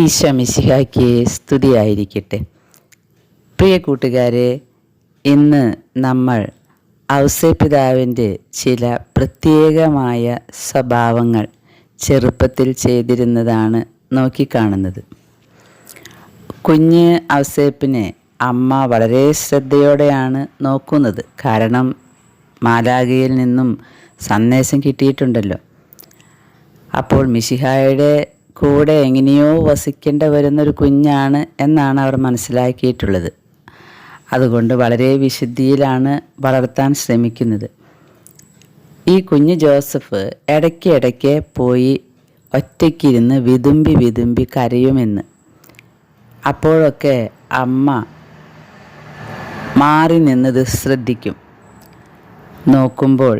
ഈശോ മിശിഹായ്ക്ക് സ്തുതിയായിരിക്കട്ടെ. പ്രിയ കൂട്ടുകാരെ ഇന്ന് നമ്മൾ ഔസേപിതാവിന്റെ ചില പ്രത്യേകമായ സ്വഭാവങ്ങൾ ചെറുപ്പത്തിൽ ചെയ്തിരുന്നതാണ് നോക്കിക്കാണുന്നത്. കുഞ്ഞ് ഔസേപ്പിനെ അമ്മ വളരെ ശ്രദ്ധയോടെയാണ് നോക്കുന്നത്. കാരണം മാലാഖയിൽ നിന്നും സന്ദേശം കിട്ടിയിട്ടുണ്ടല്ലോ. അപ്പോൾ മിശിഹായുടെ കൂടെ എങ്ങനെയോ വസിക്കേണ്ട വരുന്നൊരു കുഞ്ഞാണ് എന്നാണ് അവർ മനസ്സിലാക്കിയിട്ടുള്ളത്. അതുകൊണ്ട് വളരെ വിശുദ്ധിയിലാണ് വളർത്താൻ ശ്രമിക്കുന്നത്. ഈ കുഞ്ഞ് ജോസഫ് ഇടയ്ക്ക് ഇടയ്ക്ക് പോയി ഒറ്റയ്ക്കിരുന്ന് വിതുമ്പി വിതുമ്പി കരയുമെന്ന്. അപ്പോഴൊക്കെ അമ്മ മാറി നിന്നത് ശ്രദ്ധിക്കും. നോക്കുമ്പോൾ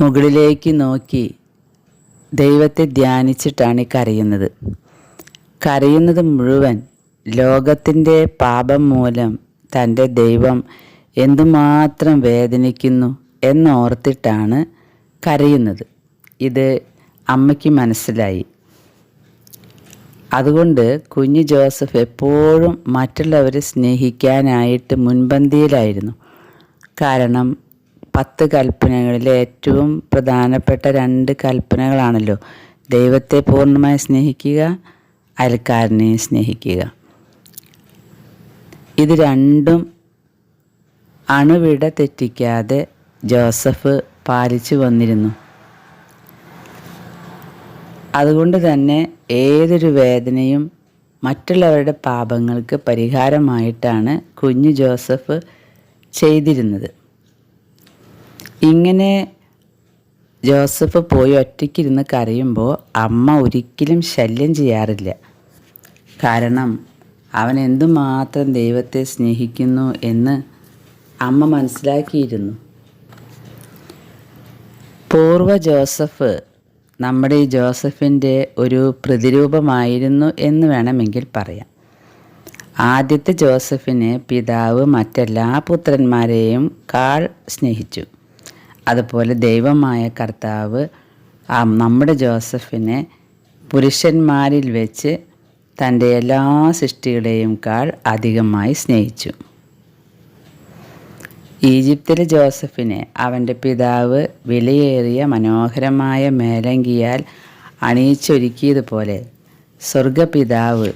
മുകളിലേക്ക് നോക്കി ദൈവത്തെ ധ്യാനിച്ചിട്ടാണ് കരയുന്നത്. കരയുന്നത് മുഴുവൻ ലോകത്തിന്റെ പാപം മൂലം തന്റെ ദൈവം എന്തുമാത്രം വേദനിക്കുന്നു എന്നോർത്തിട്ടാണ് കരയുന്നത്. ഇത് അമ്മയ്ക്ക് മനസ്സിലായി. അതുകൊണ്ട് കുഞ്ഞു ജോസഫ് എപ്പോഴും മറ്റുള്ളവരെ സ്നേഹിക്കാനായിട്ട് മുൻപന്തിയിലായിരുന്നു. കാരണം പത്ത് കൽപ്പനകളിലെ ഏറ്റവും പ്രധാനപ്പെട്ട രണ്ട് കൽപ്പനകളാണല്ലോ. ദൈവത്തെ പൂർണമായി സ്നേഹിക്കുക അയൽക്കാരനെയും സ്നേഹിക്കുക. ഇത് രണ്ടും അണുവിട തെറ്റിക്കാതെ ജോസഫ് പാലിച്ചു വന്നിരുന്നു. അതുകൊണ്ട് തന്നെ ഏതൊരു വേദനയും മറ്റുള്ളവരുടെ പാപങ്ങൾക്ക് പരിഹാരമായിട്ടാണ് കുഞ്ഞു ജോസഫ് ചെയ്തിരുന്നത്. ഇങ്ങനെ ജോസഫ് പോയി ഒറ്റയ്ക്കിരുന്ന് കരയുമ്പോൾ അമ്മ ഒരിക്കലും ശല്യം ചെയ്യാറില്ല. കാരണം അവൻ എന്തുമാത്രം ദൈവത്തെ സ്നേഹിക്കുന്നു എന്ന് അമ്മ മനസ്സിലാക്കിയിരുന്നു. പൂർവ ജോസഫ് നമ്മുടെ ഈ ജോസഫിന്റെ ഒരു പ്രതിരൂപമായിരുന്നു എന്ന് വേണമെങ്കിൽ പറയാം. ആദ്യത്തെ ജോസഫിനെ പിതാവ് മറ്റെല്ലാ പുത്രന്മാരെയും കാൾ സ്നേഹിച്ചു. അതുപോലെ ദൈവമായ കർത്താവ് നമ്മുടെ ജോസഫിനെ പുരുഷന്മാരിൽ വെച്ച് തന്റെ എല്ലാ സൃഷ്ടികളെയും കാൾ അധികമായി സ്നേഹിച്ചു. ഈജിപ്തിലെ ജോസഫിനെ അവന്റെ പിതാവ് വിലയേറിയ മനോഹരമായ മേലങ്കിയാൽ അണിയിച്ചൊരുക്കിയതുപോലെ സ്വർഗപിതാവ്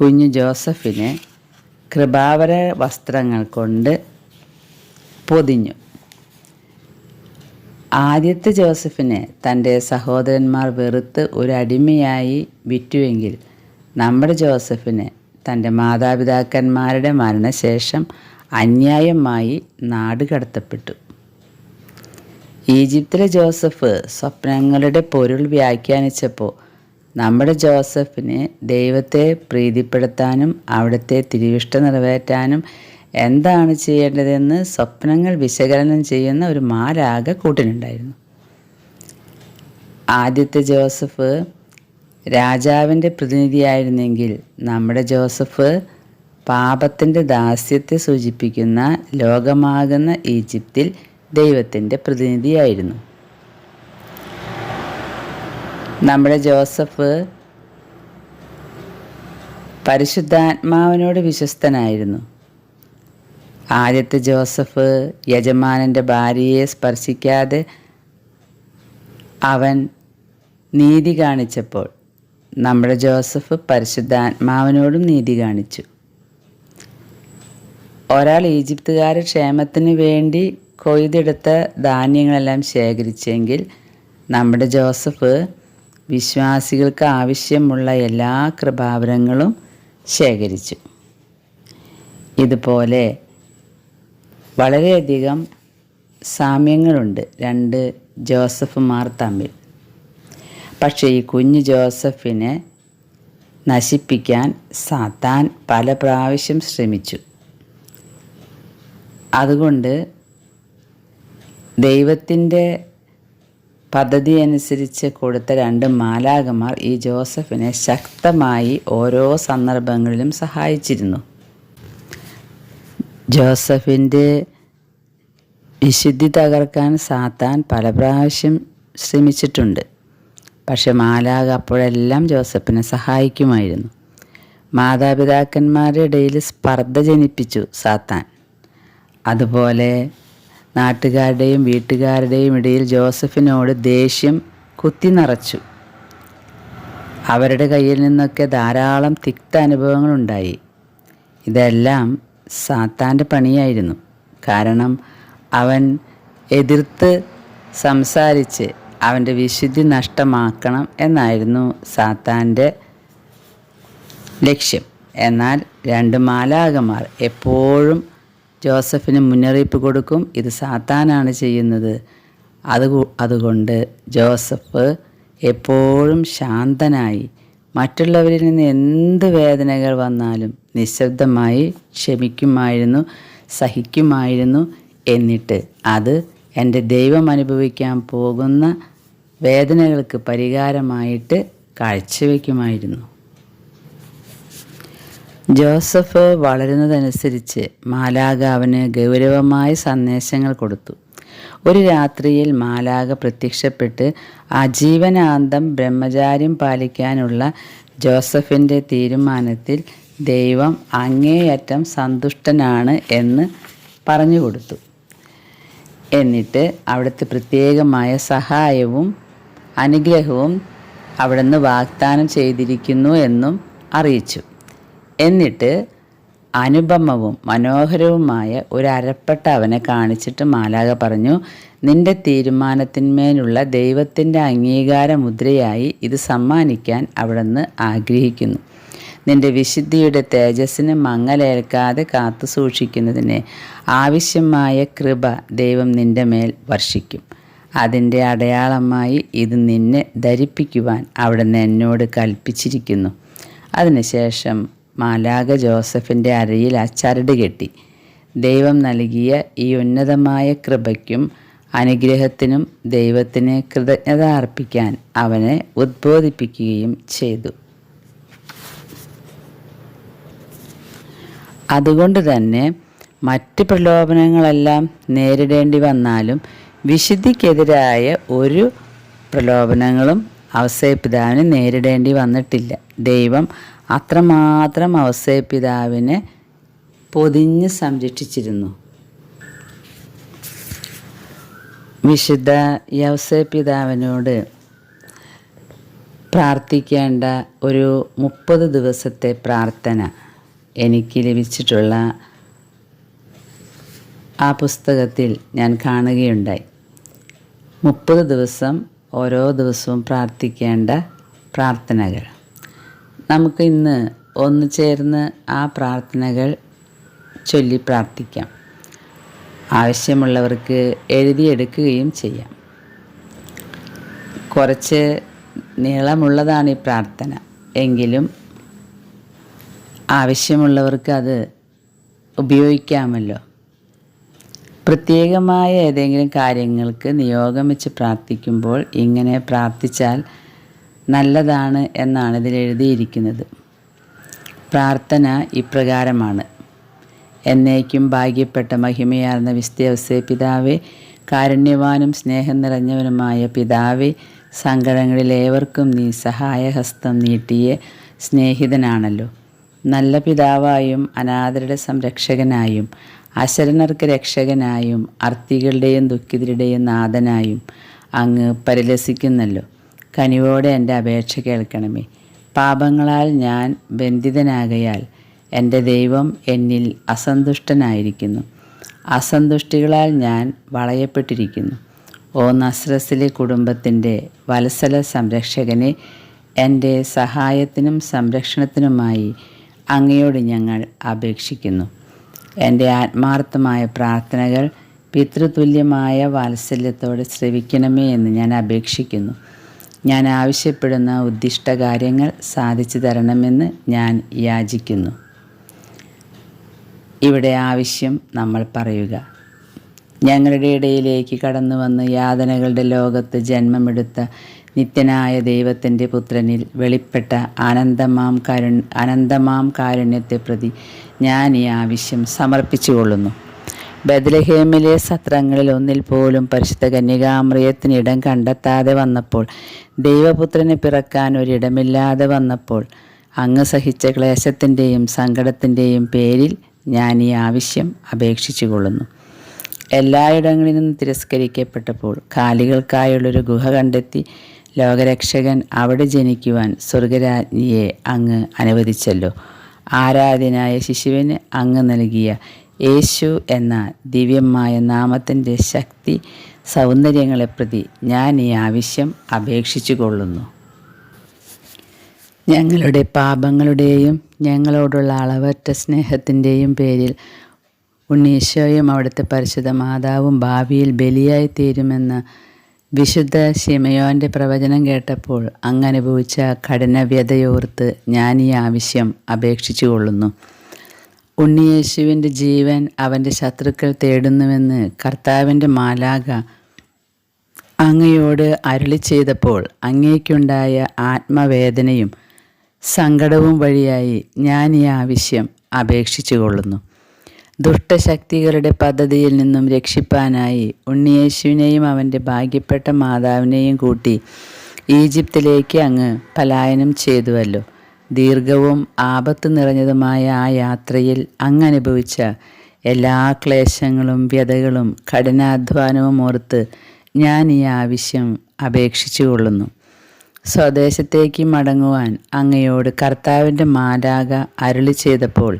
കുഞ്ഞു ജോസഫിനെ കൃപാവര വസ്ത്രങ്ങൾ കൊണ്ട് പൊതിഞ്ഞു. ആദ്യത്തെ ജോസഫിനെ തന്റെ സഹോദരന്മാർ വെറുത്ത് ഒരു അടിമയായി വിറ്റുവെങ്കിൽ നമ്മുടെ ജോസഫിനെ തന്റെ മാതാപിതാക്കന്മാരുടെ മരണശേഷം അന്യായമായി നാട് കടത്തപ്പെട്ടു. ഈജിപ്തിലെ ജോസഫ് സ്വപ്നങ്ങളുടെ പൊരുൾ വ്യാഖ്യാനിച്ചപ്പോൾ നമ്മുടെ ജോസഫിന് ദൈവത്തെ പ്രീതിപ്പെടുത്താനും അവിടുത്തെ തിരുവിഷ്ട നിറവേറ്റാനും എന്താണ് ചെയ്യേണ്ടതെന്ന് സ്വപ്നങ്ങൾ വിശകലനം ചെയ്യുന്ന ഒരു മാലാക കൂട്ടിനുണ്ടായിരുന്നു. ആദ്യത്തെ ജോസഫ് രാജാവിന്റെ പ്രതിനിധിയായിരുന്നെങ്കിൽ നമ്മുടെ ജോസഫ് പാപത്തിന്റെ ദാസ്യത്തെ സൂചിപ്പിക്കുന്ന ലോകമാകുന്ന ഈജിപ്തിൽ ദൈവത്തിന്റെ പ്രതിനിധിയായിരുന്നു. നമ്മുടെ ജോസഫ് പരിശുദ്ധാത്മാവിനോട് വിശ്വസ്തനായിരുന്നു. ആദ്യത്തെ ജോസഫ് യജമാനന്റെ ഭാര്യയെ സ്പർശിക്കാതെ അവൻ നീതി കാണിച്ചപ്പോൾ നമ്മുടെ ജോസഫ് പരിശുദ്ധാത്മാവിനോടും നീതി കാണിച്ചു. ഒരാൾ ഈജിപ്തുകാർ ക്ഷേമത്തിന് വേണ്ടി കൊയ്തെടുത്ത ധാന്യങ്ങളെല്ലാം ശേഖരിച്ചെങ്കിൽ നമ്മുടെ ജോസഫ് വിശ്വാസികൾക്ക് ആവശ്യമുള്ള എല്ലാ കൃപാവരങ്ങളും ശേഖരിച്ചു. ഇതുപോലെ വളരെയധികം സാമ്യങ്ങളുണ്ട്. രണ്ട് ജോസഫുമാർ തമ്മിൽ. പക്ഷേ ഈ കുഞ്ഞു ജോസഫിനെ നശിപ്പിക്കാൻ സാത്താൻ പല പ്രാവശ്യം ശ്രമിച്ചു. അതുകൊണ്ട് ദൈവത്തിന്റെ പദ്ധതി അനുസരിച്ച് കൊടുത്ത രണ്ട് മാലാകമാർ ഈ ജോസഫിനെ ശക്തമായി ഓരോ സന്ദർഭങ്ങളിലും സഹായിച്ചിരുന്നു. ജോസഫിന്റെ വിശുദ്ധി തകർക്കാൻ സാത്താൻ പല പ്രാവശ്യം ശ്രമിച്ചിട്ടുണ്ട്. പക്ഷെ മാലാക അപ്പോഴെല്ലാം ജോസഫിനെ സഹായിക്കുമായിരുന്നു. മാതാപിതാക്കന്മാരുടെ ഇടയിൽ സ്പർദ്ധ ജനിപ്പിച്ചു സാത്താൻ. അതുപോലെ നാട്ടുകാരുടെയും വീട്ടുകാരുടെയും ഇടയിൽ ജോസഫിനോട് ദേഷ്യം കുത്തി നിറച്ചു. അവരുടെ കയ്യിൽ നിന്നൊക്കെ ധാരാളം തിക്ത അനുഭവങ്ങളുണ്ടായി ഇതെല്ലാം സാത്താന്റെ പണിയായിരുന്നു. കാരണം അവൻ എതിർത്ത് സംസാരിച്ച് അവന്റെ വിശുദ്ധി നഷ്ടമാക്കണം എന്നായിരുന്നു സാത്താന്റെ ലക്ഷ്യം. എന്നാൽ രണ്ട് മാലാകമാർ എപ്പോഴും ജോസഫിന് മുന്നറിയിപ്പ് കൊടുക്കും ഇത് സാത്താനാണ് ചെയ്യുന്നത്. അത് അതുകൊണ്ട് ജോസഫ് എപ്പോഴും ശാന്തനായി മറ്റുള്ളവരിൽ നിന്ന് എന്ത് വേദനകൾ വന്നാലും നിശബ്ദമായി ക്ഷമിക്കുമായിരുന്നു സഹിക്കുമായിരുന്നു എന്നിട്ട് അത് എന്റെ ദൈവം അനുഭവിക്കാൻ പോകുന്ന വേദനകൾക്ക് പരിഹാരമായിട്ട് കാഴ്ചവെക്കുമായിരുന്നു. ജോസഫ് വളരുന്നതനുസരിച്ച് മാലാക അവന് ഗൗരവമായ സന്ദേശങ്ങൾ കൊടുത്തു. ഒരു രാത്രിയിൽ മാലാക പ്രത്യക്ഷപ്പെട്ട് അജീവനാന്തം ബ്രഹ്മചാര്യം പാലിക്കാനുള്ള ജോസഫിന്റെ തീരുമാനത്തിൽ ദൈവം അങ്ങേയറ്റം സന്തുഷ്ടനാണ് എന്ന് പറഞ്ഞു കൊടുത്തു എന്നിട്ട് അവിടുത്തെ പ്രത്യേകമായ സഹായവും അനുഗ്രഹവും അവിടുന്ന് വാഗ്ദാനം ചെയ്തിരിക്കുന്നു എന്നും അറിയിച്ചു. എന്നിട്ട് അനുപമവും മനോഹരവുമായ ഒരു അരപ്പെട്ട അവനെ കാണിച്ചിട്ട് മാലാക പറഞ്ഞു നിന്റെ തീരുമാനത്തിന്മേലുള്ള ദൈവത്തിന്റെ അംഗീകാര മുദ്രയായി ഇത് സമ്മാനിക്കാൻ അവിടുന്ന് ആഗ്രഹിക്കുന്നു. നിന്റെ വിശുദ്ധിയുടെ തേജസ്സിന് മങ്ങലേൽക്കാതെ കാത്തു സൂക്ഷിക്കുന്നതിന് ആവശ്യമായ കൃപ ദൈവം നിന്റെ മേൽ വർഷിക്കും. അതിന്റെ അടയാളമായി ഇത് നിന്നെ ധരിപ്പിക്കുവാൻ അവിടുന്ന് എന്നോട് കൽപ്പിച്ചിരിക്കുന്നു. അതിനുശേഷം മാലാക ജോസഫിന്റെ അരയിൽ അച്ചരട് കെട്ടി. ദൈവം നൽകിയ ഈ ഉന്നതമായ കൃപയ്ക്കും അനുഗ്രഹത്തിനും ദൈവത്തിന് കൃതജ്ഞത അർപ്പിക്കാൻ അവനെ ഉദ്ബോധിപ്പിക്കുകയും ചെയ്തു. അതുകൊണ്ട് തന്നെ മറ്റ് പ്രലോഭനങ്ങളെല്ലാം നേരിടേണ്ടി വന്നാലും വിശുദ്ധിക്കെതിരായ ഒരു പ്രലോഭനങ്ങളും അവസരപിതാവിന് നേരിടേണ്ടി വന്നിട്ടില്ല. ദൈവം അത്രമാത്രം അവസരപിതാവിനെ പൊതിഞ്ഞ് സംരക്ഷിച്ചിരുന്നു. വിശുദ്ധ യവസപിതാവിനോട് പ്രാർത്ഥിക്കേണ്ട ഒരു മുപ്പത് ദിവസത്തെ പ്രാർത്ഥന എനിക്ക് ലഭിച്ചിട്ടുള്ള ആ പുസ്തകത്തിൽ ഞാൻ കാണുകയുണ്ടായി. മുപ്പത് ദിവസം ഓരോ ദിവസവും പ്രാർത്ഥിക്കേണ്ട പ്രാർത്ഥനകൾ. നമുക്ക് ഇന്ന് ഒന്ന് ചേർന്ന് ആ പ്രാർത്ഥനകൾ ചൊല്ലി പ്രാർത്ഥിക്കാം. ആവശ്യമുള്ളവർക്ക് എഴുതിയെടുക്കുകയും ചെയ്യാം. കുറച്ച് നീളമുള്ളതാണ് ഈ പ്രാർത്ഥന. എങ്കിലും ആവശ്യമുള്ളവർക്ക് അത് ഉപയോഗിക്കാമല്ലോ. പ്രത്യേകമായ ഏതെങ്കിലും കാര്യങ്ങൾക്ക് നിയോഗം വെച്ച് പ്രാർത്ഥിക്കുമ്പോൾ ഇങ്ങനെ പ്രാർത്ഥിച്ചാൽ നല്ലതാണ് എന്നാണ് ഇതിൽ എഴുതിയിരിക്കുന്നത്. പ്രാർത്ഥന ഇപ്രകാരമാണ്. എന്നേക്കും ഭാഗ്യപ്പെട്ട മഹിമയാർന്ന വിസ്തവസേ പിതാവെ കാരുണ്യവാനും സ്നേഹം നിറഞ്ഞവനുമായ പിതാവെ സങ്കടങ്ങളിൽ ഏവർക്കും നീ സഹായഹസ്തം നീട്ടിയ സ്നേഹിതനാണല്ലോ. നല്ല പിതാവായും അനാഥരുടെ സംരക്ഷകനായും അശരണർക്ക് രക്ഷകനായും അർത്ഥികളുടെയും ദുഃഖിതരുടെയും നാഥനായും അങ്ങ് പരിലസിക്കുന്നല്ലോ. കനിവോടെ എന്റെ അപേക്ഷ കേൾക്കണമേ. പാപങ്ങളാൽ ഞാൻ ബന്ധിതനാകയാൽ എന്റെ ദൈവം എന്നിൽ അസന്തുഷ്ടനായിരിക്കുന്നു. അസന്തുഷ്ടികളാൽ ഞാൻ വളയപ്പെട്ടിരിക്കുന്നു. ഓ നസ്രസിലെ കുടുംബത്തിന്റെ വത്സല സംരക്ഷകനെ എന്റെ സഹായത്തിനും സംരക്ഷണത്തിനുമായി അങ്ങയോട് ഞങ്ങൾ അപേക്ഷിക്കുന്നു. എന്റെ ആത്മാർത്ഥമായ പ്രാർത്ഥനകൾ പിതൃതുല്യമായ വാത്സല്യത്തോടെ ശ്രവിക്കണമേ എന്ന് ഞാൻ അപേക്ഷിക്കുന്നു. ഞാൻ ആവശ്യപ്പെടുന്ന ഉദ്ദിഷ്ട കാര്യങ്ങൾ സാധിച്ചു തരണമെന്ന് ഞാൻ യാചിക്കുന്നു. ഇവിടെ ആവശ്യം നമ്മൾ പറയുക. ഞങ്ങളുടെ ഇടയിലേക്ക് കടന്നു വന്ന് യാതനകളുടെ ലോകത്ത് ജന്മമെടുത്ത നിത്യനായ ദൈവത്തിന്റെ പുത്രനിൽ വെളിപ്പെട്ട അനന്തമാം കരു അനന്തമാം കാരുണ്യത്തെ പ്രതി ഞാൻ ഈ ആവശ്യം സമർപ്പിച്ചുകൊള്ളുന്നു. ബദലഹേമിലെ സത്രങ്ങളിൽ ഒന്നിൽ പോലും പരിശുദ്ധ കന്യകാമ്രിയത്തിന് ഇടം കണ്ടെത്താതെ വന്നപ്പോൾ ദൈവപുത്രനെ പിറക്കാൻ ഒരിടമില്ലാതെ വന്നപ്പോൾ അങ്ങ് സഹിച്ച ക്ലേശത്തിന്റെയും സങ്കടത്തിന്റെയും പേരിൽ ഞാൻ ഈ ആവശ്യം അപേക്ഷിച്ചു കൊള്ളുന്നു എല്ലായിടങ്ങളിൽ നിന്നും തിരസ്കരിക്കപ്പെട്ടപ്പോൾ കാലികൾക്കായുള്ളൊരു ഗുഹ കണ്ടെത്തി ലോകരക്ഷകൻ അവിടെ ജനിക്കുവാൻ സ്വർഗരാജ്ഞിയെ അങ്ങ് അനുവദിച്ചല്ലോ. ആരാധനായ ശിശുവിന് അങ്ങ് നൽകിയ യേശു എന്ന ദിവ്യമായ നാമത്തിന്റെ ശക്തി സൗന്ദര്യങ്ങളെ പ്രതി ഞാൻ ഈ ആവശ്യം അപേക്ഷിച്ചു കൊള്ളുന്നു ഞങ്ങളുടെ പാപങ്ങളുടെയും ഞങ്ങളോടുള്ള അളവറ്റ സ്നേഹത്തിന്റെയും പേരിൽ ഉണ്ണീശോയും അവിടുത്തെ പരിശുദ്ധ മാതാവും ഭാവിയിൽ ബലിയായി തീരുമെന്ന് വിശുദ്ധ ശിമയോന്റെ പ്രവചനം കേട്ടപ്പോൾ അങ്ങനുഭവിച്ച കഠിനവ്യതയോർത്ത് ഞാൻ ഈ ആവശ്യം അപേക്ഷിച്ചു കൊള്ളുന്നു ഉണ്ണിയേശുവിന്റെ ജീവൻ അവന്റെ ശത്രുക്കൾ തേടുന്നുവെന്ന് കർത്താവിന്റെ മാലാക അങ്ങയോട് അരുളി ചെയ്തപ്പോൾ അങ്ങേക്കുണ്ടായ ആത്മവേദനയും സങ്കടവും വഴിയായി ഞാൻ ഈ ആവശ്യം അപേക്ഷിച്ചു കൊള്ളുന്നു ദുഷ്ടശക്തികളുടെ പദ്ധതിയിൽ നിന്നും രക്ഷിപ്പാനായി ഉണ്ണിയേശുവിനെയും അവന്റെ ഭാഗ്യപ്പെട്ട മാതാവിനെയും കൂട്ടി ഈജിപ്തിലേക്ക് അങ്ങ് പലായനം ചെയ്തുവല്ലോ. ദീർഘവും ആപത്ത് നിറഞ്ഞതുമായ ആ യാത്രയിൽ അങ്ങ് അനുഭവിച്ച എല്ലാ ക്ലേശങ്ങളും വ്യതകളും കഠിനാധ്വാനവും ഓർത്ത് ഞാൻ ഈ ആവശ്യം അപേക്ഷിച്ചു കൊള്ളുന്നു. സ്വദേശത്തേക്ക് മടങ്ങുവാൻ അങ്ങയോട് കർത്താവിന്റെ മാലാക അരുളി ചെയ്തപ്പോൾ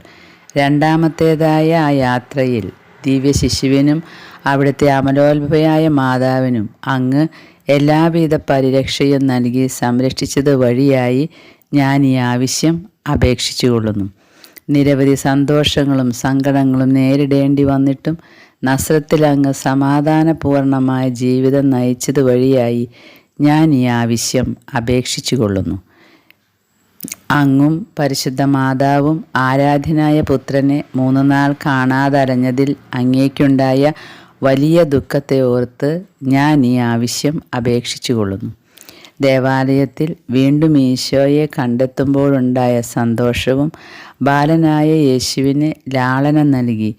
രണ്ടാമത്തേതായ ആ യാത്രയിൽ ദിവ്യ ശിശുവിനും അവിടുത്തെ അമലോത്ഭയായ മാതാവിനും അങ്ങ് എല്ലാവിധ പരിരക്ഷയും നൽകി സംരക്ഷിച്ചത് വഴിയായി ഞാൻ ഈ ആവശ്യം അപേക്ഷിച്ചു കൊള്ളുന്നു നിരവധി സന്തോഷങ്ങളും സങ്കടങ്ങളും നേരിടേണ്ടി വന്നിട്ടും നസ്രത്തിൽ അങ്ങ് സമാധാനപൂർണമായ ജീവിതം നയിച്ചത് വഴിയായി ഞാൻ ഈ ആവശ്യം അപേക്ഷിച്ചു കൊള്ളുന്നു അങ്ങും പരിശുദ്ധ മാതാവും ആരാധ്യനായ പുത്രനെ മൂന്ന് നാൾ കാണാതരഞ്ഞതിൽ അങ്ങേക്കുണ്ടായ വലിയ ദുഃഖത്തെ ഓർത്ത് ഞാൻ ഈ ആവശ്യം അപേക്ഷിച്ചു കൊള്ളുന്നു ദേവാലയത്തിൽ വീണ്ടും ഈശോയെ കണ്ടെത്തുമ്പോഴുണ്ടായ സന്തോഷവും ബാലനായ യേശുവിന് ലാളനം നൽകി.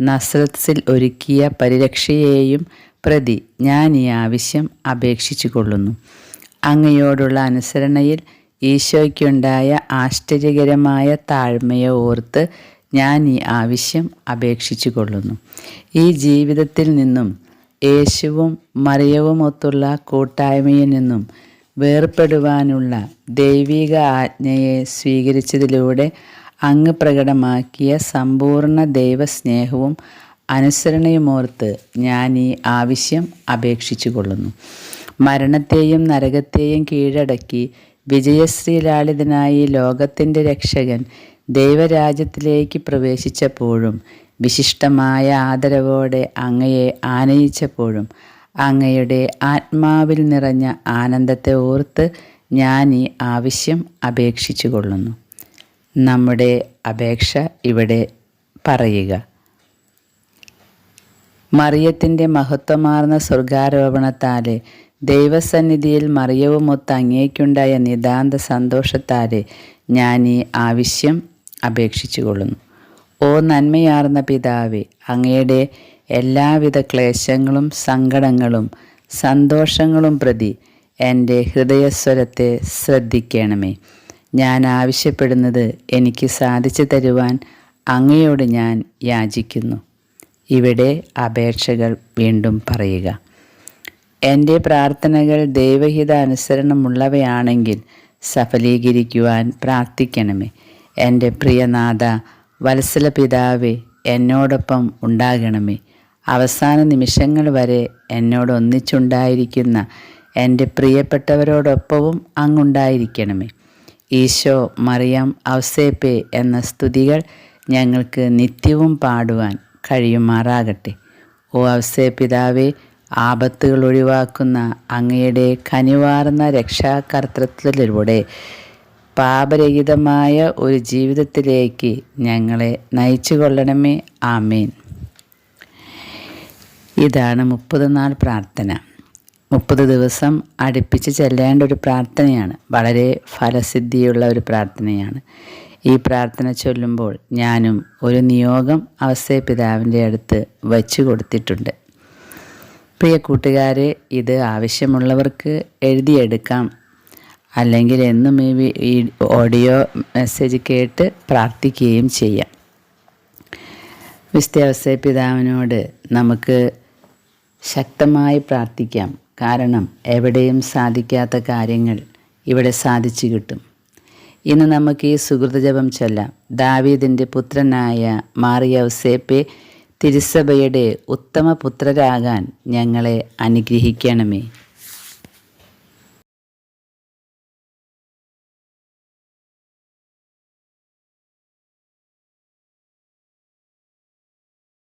നസ്രത്സിൽ ഒരുക്കിയ പരിരക്ഷയെയും പ്രതി ഞാൻ ഈ ആവശ്യം അപേക്ഷിച്ചു കൊള്ളുന്നു അങ്ങയോടുള്ള അനുസരണയിൽ ഈശോയ്ക്കുണ്ടായ ആശ്ചര്യകരമായ താഴ്മയെ ഓർത്ത് ഞാൻ ഈ ആവശ്യം അപേക്ഷിച്ചു കൊള്ളുന്നു ഈ ജീവിതത്തിൽ നിന്നും യേശുവും മറിയവും ഒത്തുള്ള കൂട്ടായ്മയിൽ നിന്നും വേർപ്പെടുവാനുള്ള ദൈവിക ആജ്ഞയെ സ്വീകരിച്ചതിലൂടെ അങ്ങ് പ്രകടമാക്കിയ സമ്പൂർണ ദൈവസ്നേഹവും അനുസരണയുമോർത്ത് ഞാൻ ഈ ആവശ്യം അപേക്ഷിച്ചു കൊള്ളുന്നു മരണത്തെയും നരകത്തെയും കീഴടക്കി വിജയശ്രീലാളിതനായി ലോകത്തിന്റെ രക്ഷകൻ ദൈവരാജ്യത്തിലേക്ക് പ്രവേശിച്ചപ്പോഴും വിശിഷ്ടമായ ആദരവോടെ അങ്ങയെ ആനയിച്ചപ്പോഴും അങ്ങയുടെ ആത്മാവിൽ നിറഞ്ഞ ആനന്ദത്തെ ഓർത്ത് ഞാൻ ഈ ആവശ്യം അപേക്ഷിച്ചു കൊള്ളുന്നു നമ്മുടെ അപേക്ഷ ഇവിടെ പറയുക. മറിയത്തിന്റെ മഹത്വമാർന്ന സ്വർഗാരോപണത്താലെ ദൈവസന്നിധിയിൽ മറിയവുമൊത്ത് അങ്ങേക്കുണ്ടായ നിതാന്ത സന്തോഷത്താലെ ഞാൻ ഈ ആവശ്യം അപേക്ഷിച്ചു കൊള്ളുന്നു ഓ നന്മയാർന്ന പിതാവേ അങ്ങയുടെ എല്ലാവിധ ക്ലേശങ്ങളും സങ്കടങ്ങളും സന്തോഷങ്ങളും പ്രതി എന്റെ ഹൃദയസ്വരത്തെ ശ്രദ്ധിക്കണമേ. ഞാൻ ആവശ്യപ്പെടുന്നത് എനിക്ക് സാധിച്ചു തരുവാൻ അങ്ങയോട് ഞാൻ യാചിക്കുന്നു. ഇവിടെ അപേക്ഷകൾ വീണ്ടും പറയുക. എന്റെ പ്രാർത്ഥനകൾ ദൈവഹിത അനുസരണമുള്ളവയാണെങ്കിൽ സഫലീകരിക്കുവാൻ പ്രാർത്ഥിക്കണമേ. എന്റെ പ്രിയനാഥ വത്സല പിതാവേ എന്നോടൊപ്പം ഉണ്ടാകണമേ. അവസാന നിമിഷങ്ങൾ വരെ എന്നോട് ഒന്നിച്ചുണ്ടായിരിക്കുന്ന എന്റെ പ്രിയപ്പെട്ടവരോടൊപ്പവും അങ്ങുണ്ടായിരിക്കണമേ. ഈശോ മറിയം ഔസേപ്പെ എന്ന സ്തുതികൾ ഞങ്ങൾക്ക് നിത്യവും പാടുവാൻ കഴിയുമാറാകട്ടെ. ഓ ഔസേ പിതാവേ ആപത്തുകൾ ഒഴിവാക്കുന്ന അങ്ങയുടെ കനിവാർന്ന രക്ഷാകർത്തൃത്വത്തിലൂടെ പാപരഹിതമായ ഒരു ജീവിതത്തിലേക്ക് ഞങ്ങളെ നയിച്ചു കൊള്ളണമേ ആമേൻ. ഇതാണ് മുപ്പത് നാൾ പ്രാർത്ഥന. മുപ്പത് ദിവസം അടുപ്പിച്ച് ചെല്ലേണ്ട ഒരു പ്രാർത്ഥനയാണ്. വളരെ ഫലസിദ്ധിയുള്ള ഒരു പ്രാർത്ഥനയാണ്. ഈ പ്രാർത്ഥന ചൊല്ലുമ്പോൾ ഞാനും ഒരു നിയോഗം അവസ്ഥ പിതാവിന്റെ അടുത്ത് വച്ചു കൊടുത്തിട്ടുണ്ട്. പ്രിയ കൂട്ടുകാരെ ഇത് ആവശ്യമുള്ളവർക്ക് എഴുതിയെടുക്കാം. അല്ലെങ്കിൽ എന്നും ഈ ഓഡിയോ മെസ്സേജ് കേട്ട് പ്രാർത്ഥിക്കുകയും ചെയ്യാം. വിസ്തവസ്ഥ പിതാവിനോട് നമുക്ക് ശക്തമായി പ്രാർത്ഥിക്കാം. കാരണം എവിടെയും സാധിക്കാത്ത കാര്യങ്ങൾ ഇവിടെ സാധിച്ചു കിട്ടും. ഇന്ന് നമുക്ക് ഈ സുഹൃതജപം ചൊല്ലാം. ദാവീദിന്റെ പുത്രനായ മാറിയവസേപ്പെ തിരുസഭയുടെ ഉത്തമ പുത്രരാകാൻ ഞങ്ങളെ അനുഗ്രഹിക്കണമേ.